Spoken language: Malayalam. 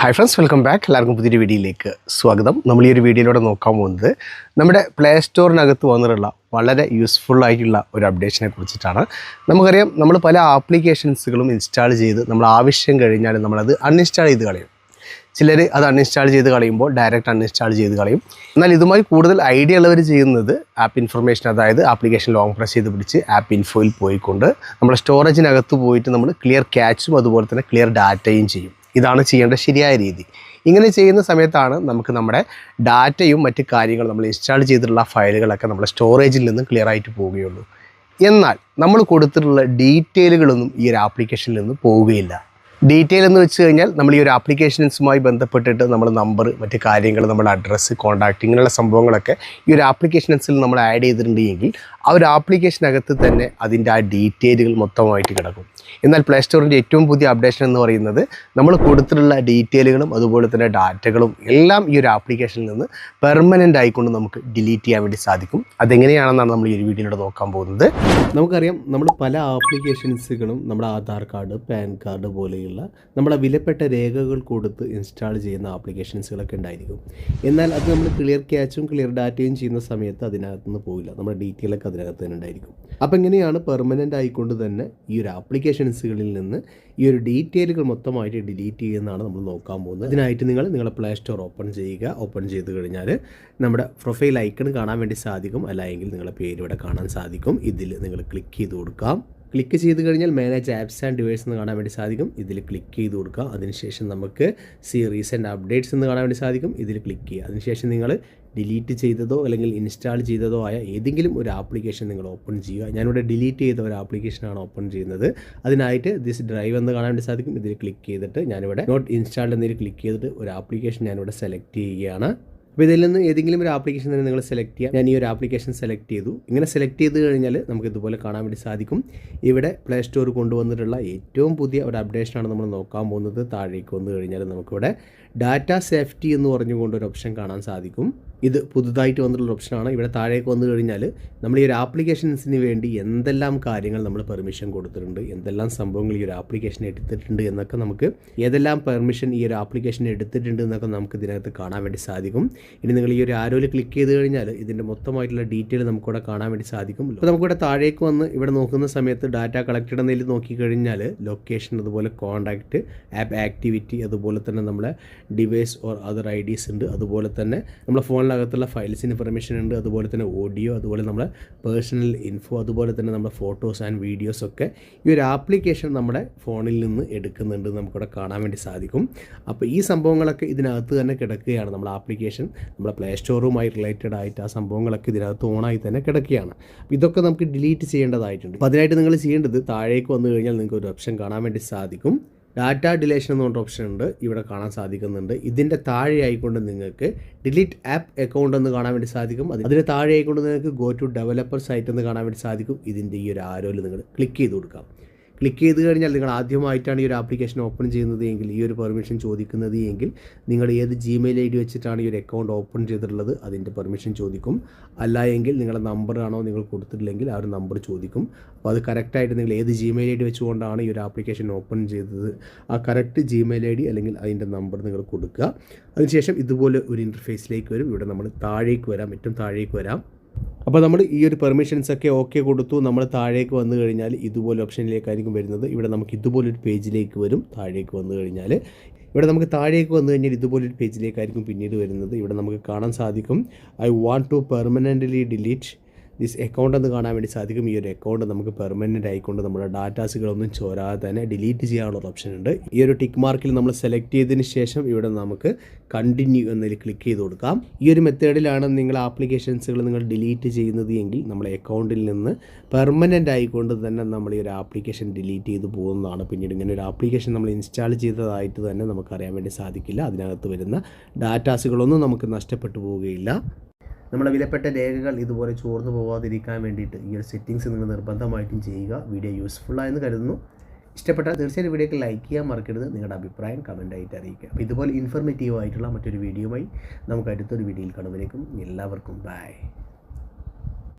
ഹായ് ഫ്രണ്ട്സ് വെൽക്കം ബാക്ക് എല്ലാവർക്കും പുതിയൊരു വീഡിയോയിലേക്ക് സ്വാഗതം. നമ്മൾ ഈ ഒരു വീഡിയോയിലൂടെ നോക്കാൻ പോകുന്നത് നമ്മുടെ പ്ലേ സ്റ്റോറിനകത്ത് വന്നിട്ടുള്ള വളരെ യൂസ്ഫുൾ ആയിട്ടുള്ള ഒരു അപ്ഡേഷനെ കുറിച്ചിട്ടാണ്. നമുക്കറിയാം നമ്മൾ പല ആപ്ലിക്കേഷൻസുകളും ഇൻസ്റ്റാൾ ചെയ്ത് നമ്മൾ ആവശ്യം കഴിഞ്ഞാൽ നമ്മളത് അൺഇൻസ്റ്റാൾ ചെയ്ത് കളയും. ചിലർ അത് അൺഇൻസ്റ്റാൾ ചെയ്ത് കളയുമ്പോൾ ഡയറക്റ്റ് അൺഇൻസ്റ്റാൾ ചെയ്ത് കളയും. എന്നാൽ ഇതുമായി കൂടുതൽ ഐഡിയ ഉള്ളവർ ചെയ്യുന്നത് ആപ്പ് ഇൻഫർമേഷൻ അതായത് ആപ്ലിക്കേഷൻ ലോങ് പ്രസ് ചെയ്ത് പിടിച്ച് ആപ്പ് ഇൻഫോയിൽ പോയിക്കൊണ്ട് നമ്മുടെ സ്റ്റോറേജിനകത്ത് പോയിട്ട് നമ്മൾ ക്ലിയർ ക്യാച്ചും അതുപോലെ തന്നെ ക്ലിയർ ഡാറ്റയും ചെയ്യും. ഇതാണ് ചെയ്യേണ്ട ശരിയായ രീതി. ഇങ്ങനെ ചെയ്യുന്ന സമയത്താണ് നമുക്ക് നമ്മുടെ ഡാറ്റയും മറ്റ് കാര്യങ്ങളും നമ്മൾ ഇൻസ്റ്റാൾ ചെയ്തിട്ടുള്ള ഫയലുകളൊക്കെ നമ്മുടെ സ്റ്റോറേജിൽ നിന്ന് ക്ലിയർ ആയിട്ട് പോവുകയുള്ളൂ. എന്നാൽ നമ്മൾ കൊടുത്തിട്ടുള്ള ഡീറ്റെയിലുകളൊന്നും ഈ ഒരു ആപ്ലിക്കേഷനിൽ നിന്ന് പോവുകയില്ല. ഡീറ്റെയിൽ എന്ന് വെച്ച് കഴിഞ്ഞാൽ നമ്മൾ ഈ ഒരു ആപ്ലിക്കേഷൻസുമായി ബന്ധപ്പെട്ടിട്ട് നമ്മൾ നമ്പർ മറ്റ് കാര്യങ്ങൾ നമ്മുടെ അഡ്രസ്സ് കോൺടാക്റ്റ് ഇങ്ങനെയുള്ള സംഭവങ്ങളൊക്കെ ഈ ഒരു ആപ്ലിക്കേഷൻസിൽ നമ്മൾ ആഡ് ചെയ്തിട്ടുണ്ടെങ്കിൽ ആ ഒരു ആപ്ലിക്കേഷനകത്ത് തന്നെ അതിന്റെ ആ ഡീറ്റെയിലുകൾ മൊത്തമായിട്ട് കിടക്കും. എന്നാൽ പ്ലേ സ്റ്റോറിന്റെ ഏറ്റവും പുതിയ അപ്ഡേഷൻ എന്ന് പറയുന്നത് നമ്മൾ കൊടുത്തിട്ടുള്ള ഡീറ്റെയിലുകളും അതുപോലെ തന്നെ ഡാറ്റകളും എല്ലാം ഈ ഒരു ആപ്ലിക്കേഷനിൽ നിന്ന് പെർമനന്റ് ആയിക്കൊണ്ട് നമുക്ക് ഡിലീറ്റ് ചെയ്യാൻ വേണ്ടി സാധിക്കും. അതെങ്ങനെയാണെന്നാണ് നമ്മൾ ഈ ഒരു വീഡിയോയിലൂടെ നോക്കാൻ പോകുന്നത്. നമുക്കറിയാം നമ്മൾ പല ആപ്ലിക്കേഷൻസുകളും നമ്മുടെ ആധാർ കാർഡ് പാൻ കാർഡ് പോലെയുള്ള നമ്മുടെ വിലപ്പെട്ട രേഖകൾ കൊടുത്ത് ഇൻസ്റ്റാൾ ചെയ്യുന്ന ആപ്ലിക്കേഷൻസുകളൊക്കെ ഉണ്ടായിരിക്കും. എന്നാൽ അത് നമ്മൾ ക്ലിയർ ക്യാച്ചും ക്ലിയർ ഡാറ്റയും ചെയ്യുന്ന സമയത്ത് അതിനകത്ത് നിന്ന് പോകില്ല നമ്മുടെ ഡീറ്റെയിലൊക്കെ അതിനകത്ത് തന്നെ ഉണ്ടായിരിക്കും. അപ്പോൾ എങ്ങനെയാണ് പെർമനന്റ് ആയിക്കൊണ്ട് തന്നെ ഈ ഒരു ആപ്ലിക്കേഷൻസുകളിൽ നിന്ന് ഈ ഒരു ഡീറ്റെയിലുകൾ മൊത്തമായിട്ട് ഡിലീറ്റ് ചെയ്യുന്നതാണ് നമ്മൾ നോക്കാൻ പോകുന്നത്. അതിനായിട്ട് നിങ്ങൾ നിങ്ങളുടെ പ്ലേ സ്റ്റോർ ഓപ്പൺ ചെയ്യുക. ഓപ്പൺ ചെയ്ത് കഴിഞ്ഞാൽ നമ്മുടെ പ്രൊഫൈൽ ഐക്കൺ കാണാൻ വേണ്ടി സാധിക്കും. അല്ലെങ്കിൽ നിങ്ങളുടെ പേര് ഇവിടെ കാണാൻ സാധിക്കും. ഇതിൽ നിങ്ങൾ ക്ലിക്ക് ചെയ്ത് കൊടുക്കാം. ക്ലിക്ക് ചെയ്ത് കഴിഞ്ഞാൽ മാനേജ് ആപ്സ് ആൻഡ് ഡിവൈസ് എന്ന് കാണാൻ വേണ്ടി സാധിക്കും. ഇതിൽ ക്ലിക്ക് ചെയ്ത് കൊടുക്കുക. അതിനുശേഷം നമുക്ക് സി റീസെന്റ് അപ്ഡേറ്റ്സ് എന്ന് കാണാൻ വേണ്ടി സാധിക്കും. ഇതിൽ ക്ലിക്ക് ചെയ്യുക. അതിനുശേഷം നിങ്ങൾ ഡിലീറ്റ് ചെയ്തതോ അല്ലെങ്കിൽ ഇൻസ്റ്റാൾ ചെയ്തതോ ആയ ഏതെങ്കിലും ഒരു ആപ്ലിക്കേഷൻ നിങ്ങൾ ഓപ്പൺ ചെയ്യുക. ഞാനിവിടെ ഡിലീറ്റ് ചെയ്ത ഒരു ആപ്ലിക്കേഷനാണ് ഓപ്പൺ ചെയ്യുന്നത്. അതിനായിട്ട് ദിസ് ഡ്രൈവ് എന്ന് കാണാൻ വേണ്ടി സാധിക്കും. ഇതിൽ ക്ലിക്ക് ചെയ്തിട്ട് ഞാനിവിടെ നോട്ട് ഇൻസ്റ്റാൾഡ് എന്നതിൽ ക്ലിക്ക് ചെയ്തിട്ട് ഒരു ആപ്ലിക്കേഷൻ ഞാനിവിടെ സെലക്ട് ചെയ്യുകയാണ്. അപ്പോൾ ഇതിൽ നിന്ന് ഏതെങ്കിലും ഒരു ആപ്ലിക്കേഷൻ തന്നെ നിങ്ങൾ സെലക്ട് ചെയ്യാം. ഞാൻ ഈ ഒരു ആപ്ലിക്കേഷൻ സെലക്ട് ചെയ്തു. ഇങ്ങനെ സെലക്ട് ചെയ്ത് കഴിഞ്ഞാൽ നമുക്ക് ഇതുപോലെ കാണാൻ വേണ്ടി സാധിക്കും. ഇവിടെ പ്ലേ സ്റ്റോർ കൊണ്ടുവന്നിട്ടുള്ള ഏറ്റവും പുതിയ ഒരു അപ്ഡേഷനാണ് നമ്മൾ നോക്കാൻ പോകുന്നത്. താഴേക്ക് വന്നു കഴിഞ്ഞാൽ നമുക്കിവിടെ ഡാറ്റ സേഫ്റ്റി എന്ന് പറഞ്ഞുകൊണ്ട് ഒരു ഓപ്ഷൻ കാണാൻ സാധിക്കും. ഇത് പുതുതായിട്ട് വന്നിട്ടുള്ള ഓപ്ഷനാണ് ഇവിടെ താഴേക്ക് വന്നു കഴിഞ്ഞാൽ നമ്മൾ ഈ ഒരു ആപ്ലിക്കേഷൻസിന് വേണ്ടി എന്തെല്ലാം കാര്യങ്ങൾ നമ്മൾ പെർമിഷൻ കൊടുത്തിട്ടുണ്ട് എന്തെല്ലാം സംഭവങ്ങൾ ഈ ഒരു ആപ്ലിക്കേഷൻ എടുത്തിട്ടുണ്ട് എന്നൊക്കെ നമുക്ക് ഏതെല്ലാം പെർമിഷൻ ഈ ഒരു ആപ്ലിക്കേഷൻ എടുത്തിട്ടുണ്ട് എന്നൊക്കെ നമുക്ക് ഇതിനകത്ത് കാണാൻ വേണ്ടി സാധിക്കും. ഇനി നിങ്ങൾ ഈ ഒരു ആരോയിൽ ക്ലിക്ക് ചെയ്ത് കഴിഞ്ഞാൽ ഇതിന്റെ മൊത്തമായിട്ടുള്ള ഡീറ്റെയിൽ നമുക്കിവിടെ കാണാൻ വേണ്ടി സാധിക്കും. അപ്പോൾ നമുക്കിവിടെ താഴേക്ക് വന്ന് ഇവിടെ നോക്കുന്ന സമയത്ത് ഡാറ്റ കളക്റ്റഡ് എന്നതിൽ നോക്കിക്കഴിഞ്ഞാൽ ലൊക്കേഷൻ അതുപോലെ കോൺടാക്റ്റ് ആപ്പ് ആക്ടിവിറ്റി അതുപോലെ തന്നെ നമ്മുടെ device or other IDs ഉണ്ട്. അതുപോലെ തന്നെ നമ്മളെ ഫോണിനകത്തുള്ള ഫയൽസ് ഇൻഫർമേഷൻ ഉണ്ട്. അതുപോലെ തന്നെ ഓഡിയോ അതുപോലെ നമ്മുടെ പേഴ്സണൽ ഇൻഫോ അതുപോലെ തന്നെ നമ്മുടെ ഫോട്ടോസ് ആൻഡ് വീഡിയോസ് ഒക്കെ ഈ ഒരു ആപ്ലിക്കേഷൻ നമ്മുടെ ഫോണിൽ നിന്ന് എടുക്കുന്നുണ്ട് നമുക്കിവിടെ കാണാൻ വേണ്ടി സാധിക്കും. അപ്പോൾ ഈ സംഭവങ്ങളൊക്കെ ഇതിനകത്ത് തന്നെ കിടക്കുകയാണ്. നമ്മുടെ ആപ്ലിക്കേഷൻ നമ്മുടെ പ്ലേ സ്റ്റോറുമായി റിലേറ്റഡ് ആയിട്ട് ആ സംഭവങ്ങളൊക്കെ ഇതിനകത്ത് ഓണായി തന്നെ കിടക്കുകയാണ്. അപ്പോൾ ഇതൊക്കെ നമുക്ക് ഡിലീറ്റ് ചെയ്യേണ്ടതായിട്ടുണ്ട്. അപ്പോൾ അതിനായിട്ട് നിങ്ങൾ ചെയ്യേണ്ടത് താഴേക്ക് വന്നു കഴിഞ്ഞാൽ നിങ്ങൾക്ക് ഒരു ഓപ്ഷൻ കാണാൻ വേണ്ടി സാധിക്കും. ഡാറ്റ ഡിലേഷൻ എന്ന് പറഞ്ഞ ഓപ്ഷൻ ഉണ്ട്. ഇവിടെ കാണാൻ സാധിക്കുന്നുണ്ട്. ഇതിന്റെ താഴെ ആയിക്കൊണ്ട് നിങ്ങൾക്ക് ഡിലീറ്റ് ആപ്പ് അക്കൗണ്ട് എന്ന് കാണാൻ വേണ്ടി സാധിക്കും. അതിന് താഴെ ആയിക്കൊണ്ട് നിങ്ങൾക്ക് ഗോ ടു ഡെവലപ്പർ സൈറ്റ് എന്ന് കാണാൻ വേണ്ടി സാധിക്കും. ഇതിന്റെ ഈ ഒരു ആരോയിൽ നിങ്ങൾ ക്ലിക്ക് ചെയ്ത് കൊടുക്കാം. ക്ലിക്ക് ചെയ്ത് കഴിഞ്ഞാൽ നിങ്ങൾ ആദ്യമായിട്ടാണ് ഈ ഒരു ആപ്ലിക്കേഷൻ ഓപ്പൺ ചെയ്യുന്നത് എങ്കിൽ ഈ ഒരു പെർമിഷൻ ചോദിക്കുന്നത് എങ്കിൽ നിങ്ങൾ ഏത് ജിമെയിൽ ഐ ഡി വെച്ചിട്ടാണ് ഈ ഒരു അക്കൗണ്ട് ഓപ്പൺ ചെയ്തിട്ടുള്ളത് അതിന്റെ പെർമിഷൻ ചോദിക്കും. അല്ല എങ്കിൽ നിങ്ങളുടെ നമ്പറാണോ നിങ്ങൾ കൊടുത്തിട്ടില്ലെങ്കിൽ ആ ഒരു നമ്പർ ചോദിക്കും. അപ്പോൾ അത് കറക്റ്റായിട്ട് നിങ്ങൾ ഏത് ജിമെയിൽ ഐ ഡി വെച്ചുകൊണ്ടാണ് ഈ ഒരു ആപ്ലിക്കേഷൻ ഓപ്പൺ ചെയ്തത് ആ കറക്റ്റ് ജിമെയിൽ ഐ ഡി അല്ലെങ്കിൽ അതിന്റെ നമ്പർ നിങ്ങൾ കൊടുക്കുക. അതിനുശേഷം ഇതുപോലെ ഒരു ഇന്റർഫേസിലേക്ക് വരും. ഇവിടെ നമ്മൾ താഴേക്ക് വരാം ഏറ്റവും താഴേക്ക് വരാം. അപ്പോൾ നമ്മൾ ഈ ഒരു പെർമിഷൻസ് ഒക്കെ ഓക്കെ കൊടുത്തു നമ്മൾ താഴേക്ക് വന്നു കഴിഞ്ഞാൽ ഇതുപോലെ ഓപ്ഷനിലേക്കായിരിക്കും വരുന്നത്. ഇവിടെ നമുക്ക് ഇതുപോലൊരു പേജിലേക്ക് വരും താഴേക്ക് വന്നു കഴിഞ്ഞാൽ ഇവിടെ നമുക്ക് താഴേക്ക് വന്നു കഴിഞ്ഞാൽ ഇതുപോലൊരു പേജിലേക്കായിരിക്കും പിന്നീട് വരുന്നത്. ഇവിടെ നമുക്ക് കാണാൻ സാധിക്കും. I want to permanently delete this account എന്ന് കാണാൻ വേണ്ടി സാധിക്കും. ഈ ഒരു അക്കൗണ്ട് നമുക്ക് പെർമനന്റ് ആയിക്കൊണ്ട് നമ്മുടെ ഡാറ്റാസുകളൊന്നും ചോരാതെ തന്നെ ഡിലീറ്റ് ചെയ്യാനുള്ള ഓപ്ഷൻ ഉണ്ട്. ഈ ഒരു ടിക്ക് മാർക്കിൽ നമ്മൾ സെലക്ട് ചെയ്തതിന് ശേഷം ഇവിടെ നമുക്ക് കണ്ടിന്യൂ എന്നതിൽ ക്ലിക്ക് ചെയ്ത് കൊടുക്കാം. ഈ ഒരു മെത്തേഡിലാണ് നിങ്ങൾ ആപ്ലിക്കേഷൻസുകൾ നിങ്ങൾ ഡിലീറ്റ് ചെയ്യുന്നത് എങ്കിൽ നമ്മുടെ അക്കൗണ്ടിൽ നിന്ന് പെർമനന്റ് ആയിക്കൊണ്ട് തന്നെ നമ്മൾ ഈ ഒരു ആപ്ലിക്കേഷൻ ഡിലീറ്റ് ചെയ്ത് പോകുന്നതാണ്. പിന്നീട് ഇങ്ങനെ ഒരു ആപ്ലിക്കേഷൻ നമ്മൾ ഇൻസ്റ്റാൾ ചെയ്തതായിട്ട് തന്നെ നമുക്കറിയാൻ വേണ്ടി സാധിക്കില്ല. അതിനകത്ത് വരുന്ന ഡാറ്റാസുകളൊന്നും നമുക്ക് നഷ്ടപ്പെട്ടു പോവുകയില്ല. നമ്മുടെ വിലപ്പെട്ട രേഖകൾ ഇതുപോലെ ചോർന്നു പോകാതിരിക്കാൻ വേണ്ടിയിട്ട് ഈ ഒരു സെറ്റിങ്സ് നിങ്ങൾ നിർബന്ധമായിട്ടും ചെയ്യുക. വീഡിയോ യൂസ്ഫുള്ളായെന്ന് കരുതുന്നു. ഇഷ്ടപ്പെട്ടാൽ തീർച്ചയായും വീഡിയോക്ക് ലൈക്ക് ചെയ്യാൻ മറക്കരുത്. നിങ്ങളുടെ അഭിപ്രായം കമന്റായിട്ട് അറിയിക്കുക. അപ്പോൾ ഇതുപോലെ ഇൻഫർമേറ്റീവ് ആയിട്ടുള്ള മറ്റൊരു വീഡിയോയുമായി നമുക്ക് അടുത്തൊരു വീഡിയോയിൽ കാണുമ്പോഴേക്കും എല്ലാവർക്കും ബൈ